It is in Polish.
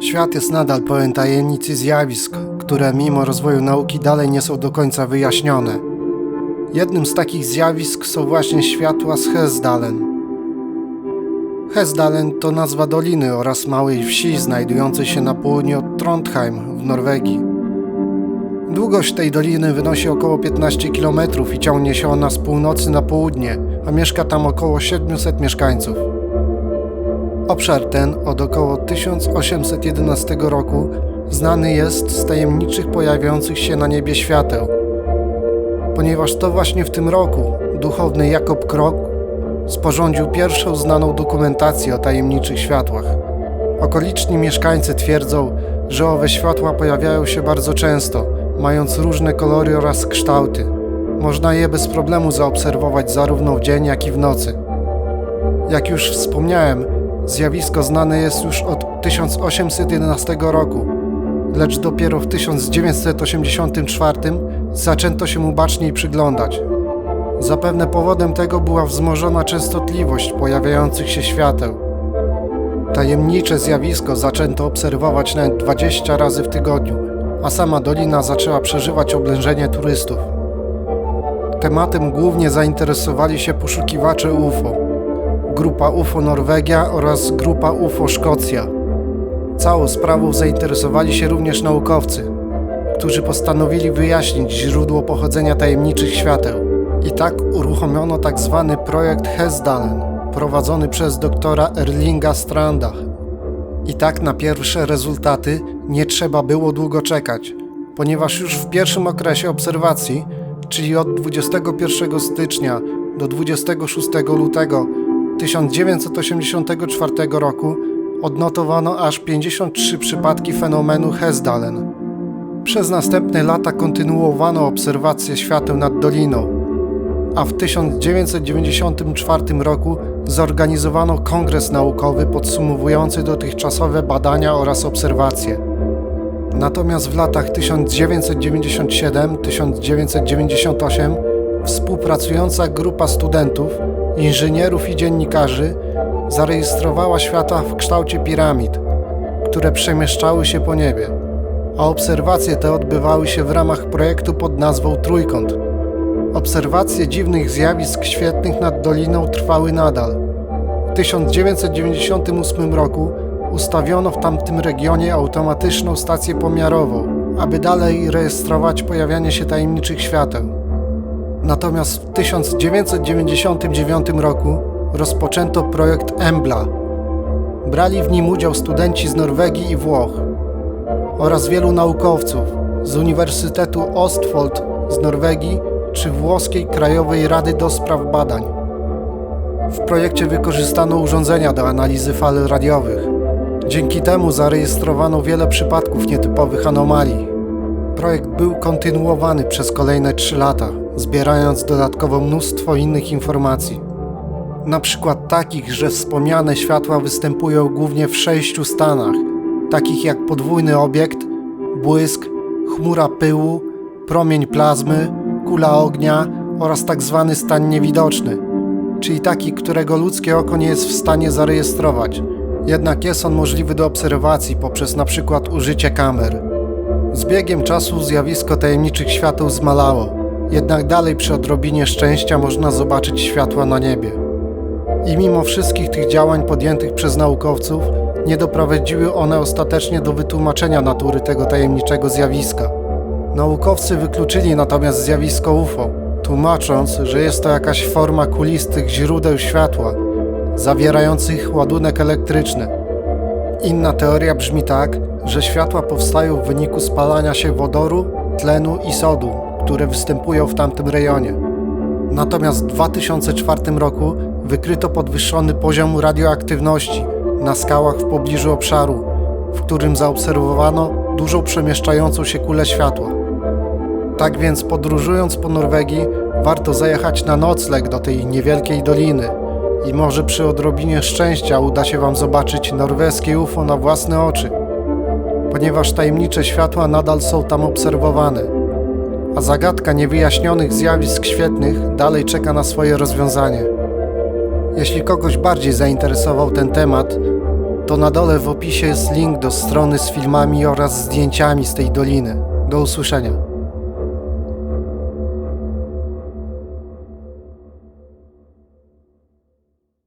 Świat jest nadal pełen tajemnic i zjawisk, które mimo rozwoju nauki dalej nie są do końca wyjaśnione. Jednym z takich zjawisk są właśnie światła z Hesdalen. Hesdalen to nazwa doliny oraz małej wsi znajdującej się na południe od Trondheim w Norwegii. Długość tej doliny wynosi około 15 km i ciągnie się ona z północy na południe, a mieszka tam około 700 mieszkańców. Obszar ten od około 1811 roku znany jest z tajemniczych pojawiających się na niebie świateł. Ponieważ to właśnie w tym roku duchowny Jakob Krok sporządził pierwszą znaną dokumentację o tajemniczych światłach. Okoliczni mieszkańcy twierdzą, że owe światła pojawiają się bardzo często, mając różne kolory oraz kształty. Można je bez problemu zaobserwować zarówno w dzień, jak i w nocy. Jak już wspomniałem, zjawisko znane jest już od 1811 roku, lecz dopiero w 1984 zaczęto się mu baczniej przyglądać. Zapewne powodem tego była wzmożona częstotliwość pojawiających się świateł. Tajemnicze zjawisko zaczęto obserwować nawet 20 razy w tygodniu, a sama dolina zaczęła przeżywać oblężenie turystów. Tematem głównie zainteresowali się poszukiwacze UFO, grupa UFO Norwegia oraz grupa UFO Szkocja. Całą sprawą zainteresowali się również naukowcy, którzy postanowili wyjaśnić źródło pochodzenia tajemniczych świateł. I tak uruchomiono tak zwany projekt Hesdalen, prowadzony przez doktora Erlinga Stranda. I tak na pierwsze rezultaty nie trzeba było długo czekać, ponieważ już w pierwszym okresie obserwacji, czyli od 21 stycznia do 26 lutego 1984 roku, odnotowano aż 53 przypadki fenomenu Hesdalen. Przez następne lata kontynuowano obserwacje świateł nad doliną, a w 1994 roku zorganizowano kongres naukowy podsumowujący dotychczasowe badania oraz obserwacje. Natomiast w latach 1997-1998 współpracująca grupa studentów, inżynierów i dziennikarzy zarejestrowała światła w kształcie piramid, które przemieszczały się po niebie, a obserwacje te odbywały się w ramach projektu pod nazwą Trójkąt. Obserwacje dziwnych zjawisk świetnych nad doliną trwały nadal. W 1998 roku ustawiono w tamtym regionie automatyczną stację pomiarową, aby dalej rejestrować pojawianie się tajemniczych świateł. Natomiast w 1999 roku rozpoczęto projekt EMBLA. Brali w nim udział studenci z Norwegii i Włoch oraz wielu naukowców z Uniwersytetu Ostfold z Norwegii czy Włoskiej Krajowej Rady do Spraw Badań. W projekcie wykorzystano urządzenia do analizy fal radiowych. Dzięki temu zarejestrowano wiele przypadków nietypowych anomalii. Projekt był kontynuowany przez kolejne 3 lata, zbierając dodatkowo mnóstwo innych informacji. Na przykład takich, że wspomniane światła występują głównie w sześciu stanach, takich jak podwójny obiekt, błysk, chmura pyłu, promień plazmy, kula ognia oraz tak zwany stan niewidoczny, czyli taki, którego ludzkie oko nie jest w stanie zarejestrować. Jednak jest on możliwy do obserwacji poprzez przykład użycie kamer. Z biegiem czasu zjawisko tajemniczych świateł zmalało, jednak dalej przy odrobinie szczęścia można zobaczyć światła na niebie. I mimo wszystkich tych działań podjętych przez naukowców, nie doprowadziły one ostatecznie do wytłumaczenia natury tego tajemniczego zjawiska. Naukowcy wykluczyli natomiast zjawisko UFO, tłumacząc, że jest to jakaś forma kulistych źródeł światła, zawierających ładunek elektryczny. Inna teoria brzmi tak, że światła powstają w wyniku spalania się wodoru, tlenu i sodu, które występują w tamtym rejonie. Natomiast w 2004 roku wykryto podwyższony poziom radioaktywności na skałach w pobliżu obszaru, w którym zaobserwowano dużą przemieszczającą się kulę światła. Tak więc podróżując po Norwegii, warto zajechać na nocleg do tej niewielkiej doliny i może przy odrobinie szczęścia uda się Wam zobaczyć norweskie UFO na własne oczy, ponieważ tajemnicze światła nadal są tam obserwowane, a zagadka niewyjaśnionych zjawisk świetnych dalej czeka na swoje rozwiązanie. Jeśli kogoś bardziej zainteresował ten temat, to na dole w opisie jest link do strony z filmami oraz zdjęciami z tej doliny. Do usłyszenia.